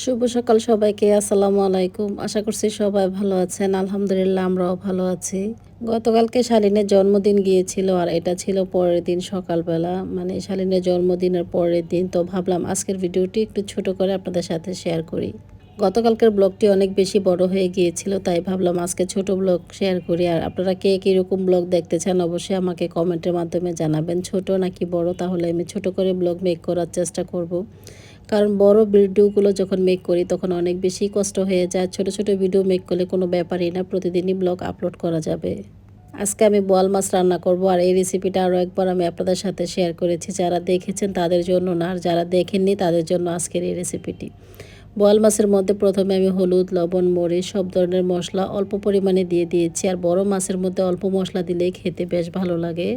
শুভ সকাল সবাইকে, আসসালামু আলাইকুম। আশা করছি সবাই ভালো আছেন। আলহামদুলিল্লাহ, আমরাও ভালো আছি। গতকালকে শালিনের জন্মদিন গিয়েছিল আর এটা ছিল পরের দিন সকালবেলা। মানে শালিনের জন্মদিনের পরের দিন তো ভাবলাম আজকের ভিডিওটি একটু ছোট করে আপনাদের সাথে শেয়ার করি। গতকালকের ব্লগটি অনেক বেশি বড় হয়ে গিয়েছিল, তাই ভাবলাম আজকে ছোট ব্লগ শেয়ার করি। আর আপনারা কে কীরকম ব্লগ দেখতে চান অবশ্যই আমাকে কমেন্টের মাধ্যমে জানাবেন। ছোট নাকি বড়, তাহলে আমি ছোট করে ব্লগ মেক করার চেষ্টা করব। কারণ বড় ভিডিওগুলো যখন মেক করি, তখন অনেক বেশি কষ্ট হয়ে যায়। ছোট ছোট ভিডিও মেক করলে কোনো ব্যাপারই না, প্রতিদিনই ব্লগ আপলোড করা যাবে। আজকে আমি বোয়াল মাছ রান্না করব আর এই রেসিপিটা আরও একবার আমি আপনাদের সাথে শেয়ার করেছি। যারা দেখেছেন তাদের জন্য না, আর যারা দেখেননি তাদের জন্য আজকের এই রেসিপিটি বোয়াল মাছের মধ্যে প্রথমে আমি হলুদ, লবণ, মরিচ, সব ধরনের মশলা অল্প পরিমাণে দিয়ে দিয়েছি। আর বড় মাছের মধ্যে অল্প মশলা দিলেই খেতে বেশ ভালো লাগে।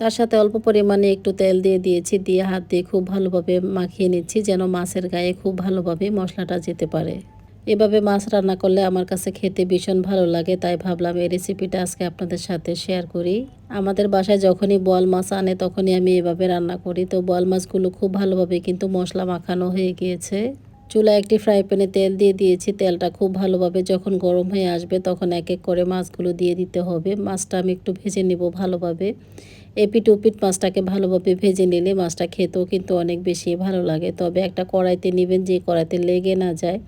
তার সাথে অল্প পরিমাণে একটু তেল দিয়ে দিয়েছি, দিয়ে হাত দিয়ে খুব ভালোভাবে মাখিয়ে নিচ্ছি যেন মাছের গায়ে খুব ভালোভাবে মশলাটা যেতে পারে। এভাবে মাছ রান্না করলে আমার কাছে খেতে ভীষণ ভালো লাগে, তাই ভাবলাম এই রেসিপিটা আজকে আপনাদের সাথে শেয়ার করি। আমাদের বাসায় যখনই বোয়াল মাছ আনে তখনই আমি এভাবে রান্না করি, তো বোয়াল মাছগুলো খুব ভালোভাবে কিন্তু মশলা মাখানো হয়ে গিয়েছে। চুলা একটি ফ্রাই প্যানে তেল দিয়ে দিয়েছি। তেলটা খুব ভালোভাবে যখন গরম হয়ে আসবে তখন এক এক করে মাছগুলো দিয়ে দিতে হবে। মাছটা আমি একটু ভেজে নেব ভালোভাবে। এপিট উপিট মাছটাকে ভালোভাবে ভেজে নিলে মাছটা খেতেও কিন্তু অনেক বেশি ভালো লাগে। তবে একটা কড়াইতে নেবেন, যে কড়াইতে লেগে না যায়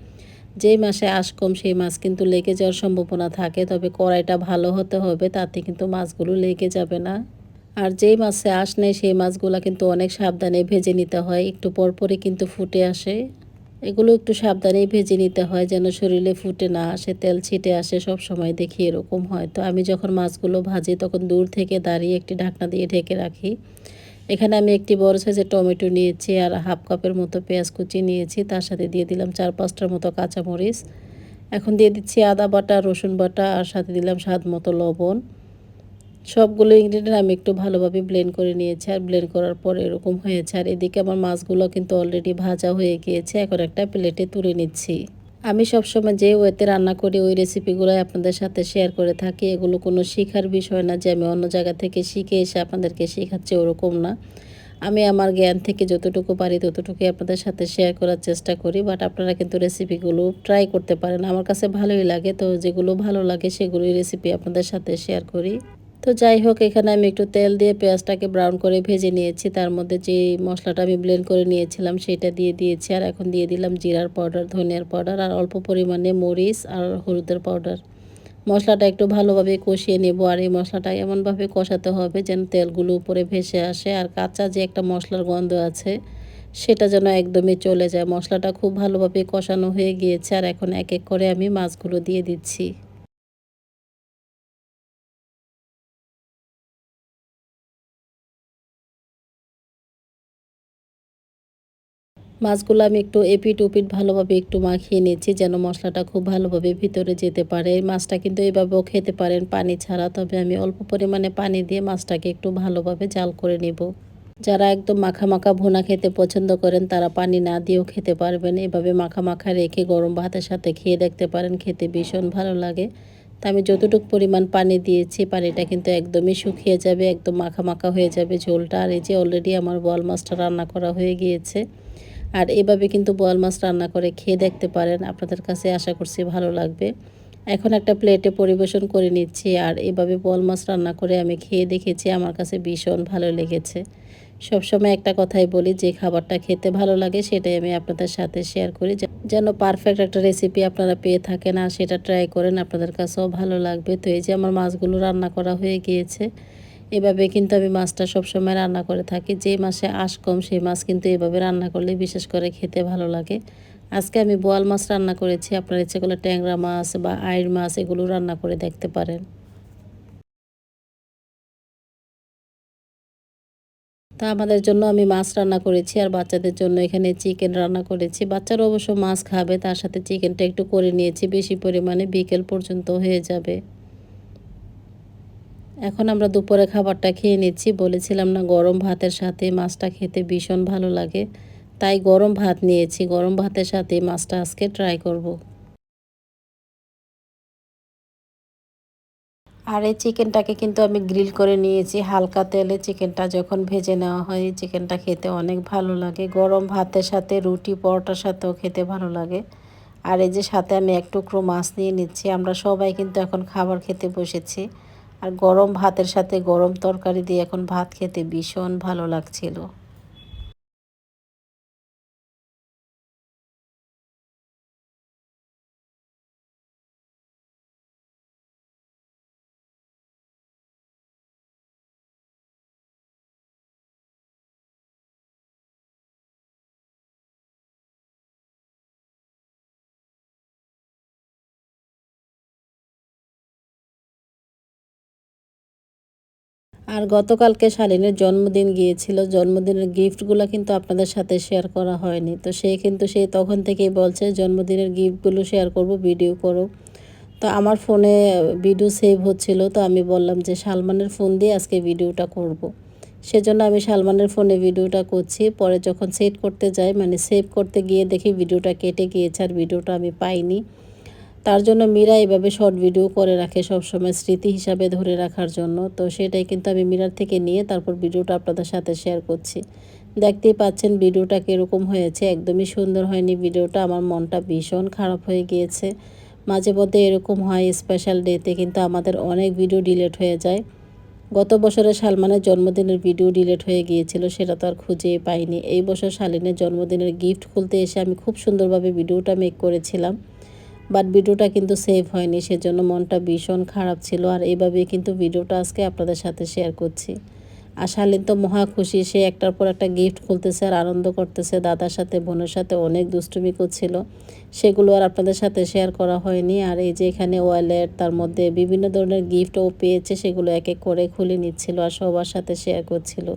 যেই মাসে আশ কম সেই মাছ কিন্তু লেগে যাওয়ার সম্ভাবনা থাকে। তবে কড়াইটা ভালো হতে হবে, তাতে কিন্তু মাছগুলো লেগে যাবে না। আর যেই মাছে আশ নেই সেই মাছগুলো কিন্তু অনেক সাবধানে ভেজে নিতে হয়। একটু পরপরই কিন্তু ফুটে আসে। এগুলো একটু সাবধানেই ভেজে নিতে হয় যেন শরীরে ফুটে না আসে, তেল ছিটে আসে, সব সময় দেখি এরকম হয়। তো আমি যখন মাছগুলো ভাজি তখন দূর থেকে দাঁড়িয়ে একটি ঢাকনা দিয়ে ঢেকে রাখি। এখানে আমি একটি বড় সাইজের টমেটো নিয়েছি আর হাফ কাপের মতো পেঁয়াজ কুচি নিয়েছি। তার সাথে দিয়ে দিলাম চার পাঁচটার মতো কাঁচামরিচ। এখন দিয়ে দিচ্ছি আদা বাটা, রসুন বাটা আর সাথে দিলাম স্বাদ মতো লবণ। সবগুলো ইনগ্রিডিয়েন্ট আমি একটু ভালোভাবে ব্লেন্ড করে নিয়েছি আর ব্লেন্ড করার পর এরকম হয়েছে। আর এদিকে আমার মাছগুলো কিন্তু অলরেডি ভাজা হয়ে গিয়েছে। এখন একটা প্লেটে তুলে নিচ্ছি। আমি সবসময় যে ওয়েতে রান্না করি, ওই রেসিপিগুলোই আপনাদের সাথে শেয়ার করে থাকি। এগুলো কোনো শেখার বিষয় না যে আমি অন্য জায়গা থেকে শিখে এসে আপনাদেরকে শেখাচ্ছি, ওরকম না। আমি আমার জ্ঞান থেকে যতটুকু পারি, ততটুকুই আপনাদের সাথে শেয়ার করার চেষ্টা করি। বাট আপনারা কিন্তু রেসিপিগুলো ট্রাই করতে পারেন। আমার কাছে ভালোই লাগে। তো যেগুলো ভালো লাগে, সেগুলোই রেসিপি আপনাদের সাথে শেয়ার করি। তো যাই হোক, এখানে আমি একটু তেল দিয়ে পেঁয়াজটাকে ব্রাউন করে ভেজে নিয়েছি। তার মধ্যে যে মশলাটা আমি ব্লেন্ড করে নিয়েছিলাম, সেটা দিয়ে দিয়েছি। আর এখন দিয়ে দিলাম জিরার পাউডার ধনিয়ার পাউডার আর অল্প পরিমাণে মরিচ আর হলুদের পাউডার মশলাটা একটু ভালোভাবে কষিয়ে নেব আর এই মশলাটা এমনভাবে কষাতে হবে যেন তেলগুলো উপরে ভেসে আসে। আর কাঁচা যে একটা মশলার গন্ধ আছে, সেটা যেন একদমই চলে যায়। মশলাটা খুব ভালোভাবে কষানো হয়ে গিয়েছে আর এখন এক এক করে আমি মাছগুলো দিয়ে দিচ্ছি। মাছগুলো আমি একটু এপিট উপিট ভালোভাবে একটু মাখিয়ে নিচ্ছি যেন মশলাটা খুব ভালোভাবে ভিতরে যেতে পারে। মাছটা কিন্তু এভাবেও খেতে পারেন পানি ছাড়া, তবে আমি অল্প পরিমাণে পানি দিয়ে মাছটাকে একটু ভালোভাবে জাল করে নেব। যারা একদম মাখা মাখা ভুনা খেতে পছন্দ করেন, তারা পানি না দিয়েও খেতে পারবেন। এভাবে মাখা মাখা রেখে গরম ভাতের সাথে খেয়ে দেখতে পারেন, খেতে ভীষণ ভালো লাগে। তা আমি যতটুকু পরিমাণ পানি দিয়েছি, পানিটা কিন্তু একদমই শুকিয়ে যাবে, একদম মাখা মাখা হয়ে যাবে ঝোলটা। আর এই যে অলরেডি আমার বল মাছটা রান্না করা হয়ে গিয়েছে। আর এভাবে কিন্তু বোয়াল মাছ রান্না করে খেয়ে দেখতে পারেন। আপনাদের কাছে আশা করছি ভালো লাগবে। এখন একটা প্লেটে পরিবেশন করে নিচ্ছি আর এভাবে বোয়াল মাছ রান্না করে আমি খেয়ে দেখেছি, আমার কাছে ভীষণ ভালো লেগেছে। সবসময় একটা কথাই বলি, যে খাবারটা খেতে ভালো লাগে সেটাই আমি আপনাদের সাথে শেয়ার করি। যেন পারফেক্ট একটা রেসিপি আপনারা পেয়ে থাকেন আর সেটা ট্রাই করেন, আপনাদের কাছেও ভালো লাগবে। তো এই যে আমার মাছগুলো রান্না করা হয়ে গিয়েছে এভাবে কিন্তু আমি মাছটা সবসময় রান্না করে থাকি। যে মাসে আশ কম, সেই মাছ কিন্তু এভাবে রান্না করলে বিশেষ করে খেতে ভালো লাগে। আজকে আমি বোয়াল মাছ রান্না করেছি। আপনার ইচ্ছে করলে ট্যাংরা মাছ বা আইর মাছ এগুলো রান্না করে দেখতে পারেন। তা আমাদের জন্য আমি মাছ রান্না করেছি আর বাচ্চাদের জন্য এখানে চিকেন রান্না করেছি। বাচ্চারা অবশ্য মাছ খাবে, তার সাথে চিকেনটা একটু করে নিয়েছি। বেশি পরিমাণে বিকেল পর্যন্ত হয়ে যাবে। এখন আমরা দুপুরে খাবারটা খেয়ে নিচ্ছি। বলেছিলাম না, গরম ভাতের সাথে মাছটা খেতে ভীষণ ভালো লাগে। তাই গরম ভাত নিয়েছি। গরম ভাতের সাথে মাছটা আজকে ট্রাই করব। আর এই চিকেনটাকে কিন্তু আমি গ্রিল করে নিয়েছি। হালকা তেলে চিকেনটা যখন ভেজে নেওয়া হয় চিকেনটা খেতে অনেক ভালো লাগে। গরম ভাতের সাথে রুটি, পরোটার সাথেও খেতে ভালো লাগে। আর এই যে সাথে আমি এক টুকরো মাছ নিয়ে নিচ্ছি। আমরা সবাই কিন্তু এখন খাবার খেতে বসেছি। আর গরম ভাতের সাথে গরম তরকারি দিয়ে এখন ভাত খেতে ভীষণ ভালো লাগছিল। আর গতকালকে শালিনের জন্মদিন গিয়েছিল। জন্মদিনের গিফটগুলো কিন্তু আপনাদের সাথে শেয়ার করা হয়নি। তো সে কিন্তু সে তখন থেকেই বলছে, জন্মদিনের গিফটগুলো শেয়ার করব, ভিডিও করো তো আমার ফোনে ভিডিও সেভ হচ্ছিল, তো আমি বললাম যে, সালমানের ফোন দিয়ে আজকে ভিডিওটা করব। সেজন্য আমি সালমানের ফোনে ভিডিওটা করছি। পরে যখন সেট করতে যাই মানে সেভ করতে গিয়ে দেখি ভিডিওটা কেটে গিয়েছে আর ভিডিওটা আমি পাইনি। তার জন্য মীরা এভাবে শর্ট ভিডিও করে রাখে সবসময় স্মৃতি হিসাবে ধরে রাখার জন্য। তো সেটাই কিন্তু আমি মীরার থেকে নিয়ে তারপর ভিডিওটা আপনাদের সাথে শেয়ার করছি। দেখতেই পাচ্ছেন ভিডিওটা কীরকম হয়েছে, একদমই সুন্দর হয়নি ভিডিওটা। আমার মনটা ভীষণ খারাপ হয়ে গিয়েছে। মাঝে মধ্যে এরকম হয় স্পেশাল ডেতে কিন্তু আমাদের অনেক ভিডিও ডিলেট হয়ে যায়। গত বছরে সালমানের জন্মদিনের ভিডিও ডিলেট হয়ে গিয়েছিল, সেটা তো আর খুঁজে পাইনি। এই বছর শালিনের জন্মদিনের গিফট খুলতে এসে আমি খুব সুন্দরভাবে ভিডিওটা মেক করেছিলাম। বাট ভিডিওটা কিন্তু সেভ হয়নি, সেজন্য মনটা ভীষণ খারাপ ছিল আর এইভাবেই কিন্তু ভিডিওটা আজকে আপনাদের সাথে শেয়ার করছি। আর শালীন তো মহা খুশি, সে একটার পর একটা গিফট খুলতেছে আর আনন্দ করতেছে, দাদার সাথে, বোনের সাথে অনেক দুষ্টুমি করছিল। সেগুলো আর আপনাদের সাথে শেয়ার করা হয়নি আর এই যে এখানে ওয়ালেট তার মধ্যে বিভিন্ন ধরনের গিফটও পেয়েছে, সেগুলো এক এক করে খুলে নিচ্ছিল আর সবার সাথে শেয়ার করছিল।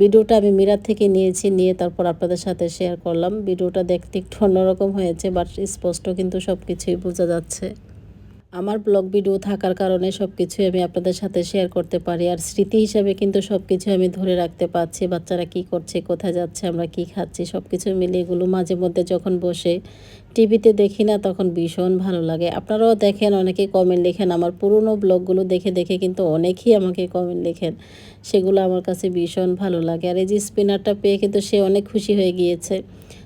ভিডিওটা আমি মিরার থেকে নিয়েছি, নিয়ে তারপর আপনাদের সাথে শেয়ার করলাম। ভিডিওটা দেখতে একটু অন্যরকম হয়েছে বাট স্পষ্ট কিন্তু সব কিছুই বোঝা যাচ্ছে। আমার ব্লগ ভিডিও থাকার কারণে সব কিছুই আমি আপনাদের সাথে শেয়ার করতে পারি। আর স্মৃতি হিসাবে কিন্তু সব কিছু আমি ধরে রাখতে পারছি, বাচ্চারা কি করছে, কোথায় যাচ্ছে, আমরা কি খাচ্ছি সব কিছু মিলে এগুলো মাঝে মধ্যে যখন বসে টিভিতে দেখি না, তখন ভীষণ ভালো লাগে। আপনারাও দেখেন, অনেকে কমেন্ট লেখেন, আমার পুরনো ব্লগগুলো দেখে দেখে কিন্তু অনেকেই আমাকে কমেন্ট লেখেন। সেগুলো আমার কাছে ভীষণ ভালো লাগে। আর এই যে স্পিনারটা পেয়ে কিন্তু সে অনেক খুশি হয়ে গিয়েছে।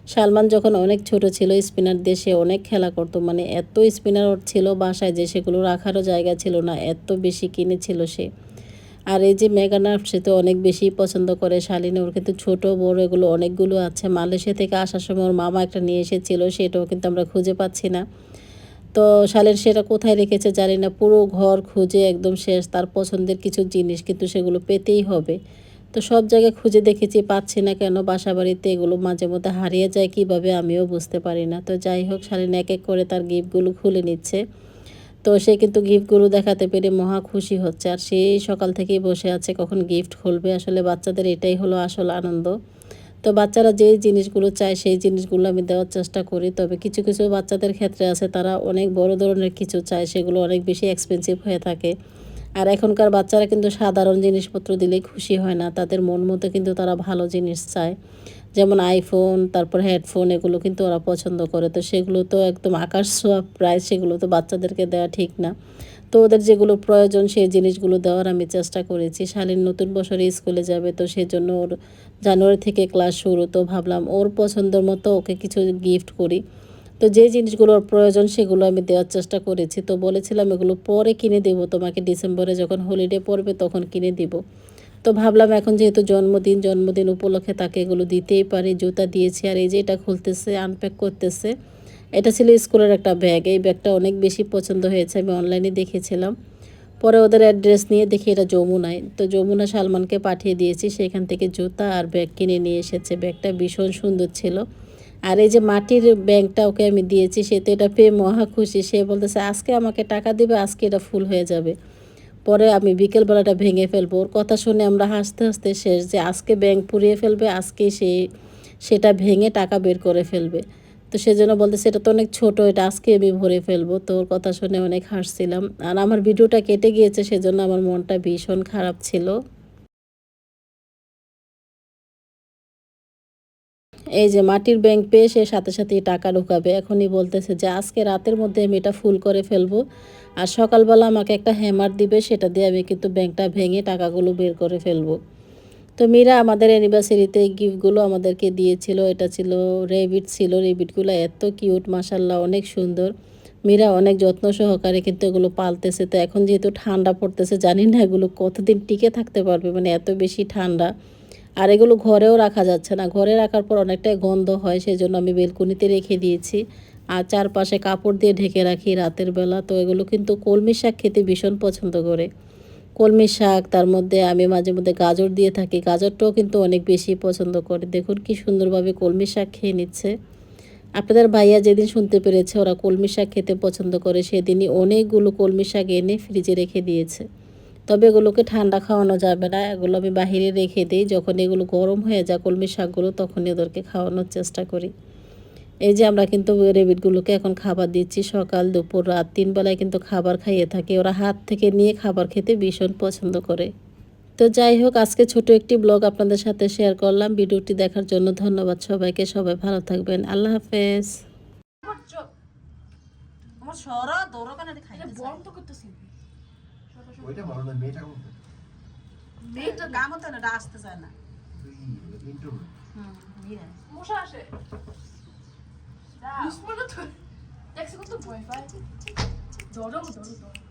সালমান যখন অনেক ছোট ছিল স্পিনার দিয়ে সে অনেক খেলা করতো। মানে এত স্পিনার ছিল বাসায় যে সেগুলো রাখারও জায়গা ছিল না, এত বেশি কিনেছিল সে। আর এই যে মেগানার সে তো অনেক বেশি পছন্দ করে, শালিনী, ওর কিন্তু ছোটো বড় এগুলো অনেকগুলো আছে। মালয়েশিয়া থেকে আসার সময় ওর মামা একটা নিয়ে এসেছিল, সেটাও কিন্তু আমরা খুঁজে পাচ্ছি না। তো শালের সেটা কোথায় রেখেছে জানি না, পুরো ঘর খুঁজে একদম শেষ, তার পছন্দের কিছু জিনিস কিন্তু সেগুলো পেতেই হবে। তো সব জায়গায় খুঁজে দেখেছি, পাচ্ছি না কেন বাসা বাড়িতে এগুলো মাঝে মধ্যে হারিয়ে যায়, কীভাবে আমিও বুঝতে পারি না। তো যাই হোক, শালিন এক এক করে তার গিফটগুলো খুলে নিচ্ছে। তো সে কিন্তু গিফটগুলো দেখাতে পেরে মহা খুশি হচ্ছে। আর সেই সকাল থেকেই বসে আছে, কখন গিফট খুলবে? আসলে বাচ্চাদের এটাই হলো আসল আনন্দ। তো বাচ্চারা যেই জিনিসগুলো চায়, সেই জিনিসগুলো আমি দেওয়ার চেষ্টা করি। তবে কিছু কিছু বাচ্চাদের ক্ষেত্রে আছে, তারা অনেক বড় ধরনের কিছু চায়, সেগুলো অনেক বেশি এক্সপেন্সিভ হয়ে থাকে। আর এখনকার বাচ্চারা কিন্তু সাধারণ জিনিসপত্র দিলেই খুশি হয় না। তাদের মন মতো কিন্তু তারা ভালো জিনিস চায়। যেমন আইফোন তারপর হেডফোন এগুলো কিন্তু ওরা পছন্দ করে। তো সেগুলো তো একদম আকাশ ছোঁয়া, প্রায় সেগুলো তো বাচ্চাদেরকে দেওয়া ঠিক না। তো ওদের যেগুলো প্রয়োজন সেই জিনিসগুলো দেওয়ার আমি চেষ্টা করেছি। শালীন নতুন বছরে স্কুলে যাবে, তো সেজন্য ওর জানুয়ারি থেকে ক্লাস শুরু। তো ভাবলাম ওর পছন্দের মতো ওকে কিছু গিফট করি। তো যে জিনিসগুলোর প্রয়োজন সেগুলো আমি দেওয়ার চেষ্টা করেছি। তো বলেছিলাম এগুলো পরে কিনে দেব, তোমাকে ডিসেম্বরে যখন হলিডে পড়বে তখন কিনে দিব। তো ভাবলাম এখন যেহেতু জন্মদিন জন্মদিন উপলক্ষে তাকে এগুলো দিতেই পারে, জুতা দিয়েছি আর এই যে এটা খুলতেছে আনপ্যাক করতেছে। এটা ছিল স্কুলের একটা ব্যাগ এই ব্যাগটা অনেক বেশি পছন্দ হয়েছে, আমি অনলাইনে দেখেছিলাম। পরে ওদের অ্যাড্রেস নিয়ে দেখি এটা যমুনায়। তো যমুনা সালমানকে পাঠিয়ে দিয়েছি, সেখান থেকে জুতা আর ব্যাগ কিনে নিয়ে এসেছে। ব্যাগটা ভীষণ সুন্দর ছিল। আর এই যে মাটির ব্যাংকটা ওকে আমি দিয়েছি, সে তো এটা পেয়ে মহা খুশি। সে বলতেছে, আজকে আমাকে টাকা দিবে, আজকে এটা ফুল হয়ে যাবে। পরে আমি বিকেলবেলাটা ভেঙে ফেলব। ওর কথা শুনে আমরা হাসতে হাসতে শেষ যে আজকে ব্যাংক পুড়িয়ে ফেলবে আজকে সে সেটা ভেঙে টাকা বের করে ফেলবে। তো সেজন্য বলতে সেটা তো অনেক ছোট, এটা আজকে আমি ভরে ফেলব। তো ওর কথা শুনে অনেক হাসছিলাম। আর আমার ভিডিওটা কেটে গিয়েছে, সেজন্য আমার মনটা ভীষণ খারাপ ছিল। এই যে মাটির ব্যাংক পেয়ে সে সাথে সাথে টাকা ঢুকাবে। এখনই বলতেছে যে, আজকে রাতের মধ্যে আমি এটা ফুল করে ফেলব। আর সকালবেলা আমাকে একটা হ্যামার দিবে, সেটা দিয়ে আমি কিন্তু ব্যাংকটা ভেঙে টাকাগুলো বের করে ফেলব। তো মীরা আমাদের অ্যানিভার্সারিতে গিফটগুলো আমাদেরকে দিয়েছিল। এটা ছিল রেবিট ছিল রেবিটগুলো এত কিউট মাসাল্লাহ অনেক সুন্দর। মীরা অনেক যত্ন সহকারে কিন্তু এগুলো পালতেছে। তো এখন যেহেতু ঠান্ডা পড়তেছে, জানি না এগুলো কতদিন টিকে থাকতে পারবে মানে এত বেশি ঠান্ডা। আর এগুলো ঘরেও রাখা যাচ্ছে না। ঘরে রাখার পর অনেকটাই গন্ধ হয় সেই জন্য আমি বেলকুনিতে রেখে দিয়েছি। আর চারপাশে কাপড় দিয়ে ঢেকে রাখি রাতের বেলা। তো এগুলো কিন্তু কলমি শাক খেতে ভীষণ পছন্দ করে। কলমি শাক, তার মধ্যে আমি মাঝে মধ্যে গাজর দিয়ে থাকি। গাজরটাও কিন্তু অনেক বেশি পছন্দ করে। দেখুন কি সুন্দরভাবে কলমি শাক খেয়ে নিচ্ছে। আপনাদের ভাইয়া যেদিন শুনতে পেরেছে, ওরা কলমি শাক খেতে পছন্দ করে, সেদিনই অনেকগুলো কলমি শাক এনে ফ্রিজে রেখে দিয়েছে। তবে এগুলোকে ঠান্ডা খাওয়ানো যাবে না। এগুলো আমি বাহিরে রেখে দিই। যখন এগুলো গরম হয়ে যায় কলমি শাকগুলো তখনই ওদেরকে খাওয়ানোর চেষ্টা করি। এই যে আমরা কিন্তু রেবিটগুলোকে এখন খাবার দিচ্ছি। সকাল দুপুর রাত তিন বেলায় কিন্তু খাবার খাইয়ে থাকি। ওরা হাত থেকে নিয়ে খাবার খেতে ভীষণ পছন্দ করে। তো যাই হোক আজকে ছোট একটি ব্লগ আপনাদের সাথে শেয়ার করলাম। ভিডিওটি দেখার জন্য ধন্যবাদ সবাইকে। সবাই ভালো থাকবেন। আল্লাহ হাফেজ। আমার সরা দৌড়ো কেন খাইতে। বন্ধ করতেছি। ওইটা ভালো না মেয়েটা করতে মেয়েটা তো না আসতে চায় না। ইন্টারভিউ হুম নিয়ে মশা আসে। দেখছি কত ভয় পায়। ধরো ধরো ধরো।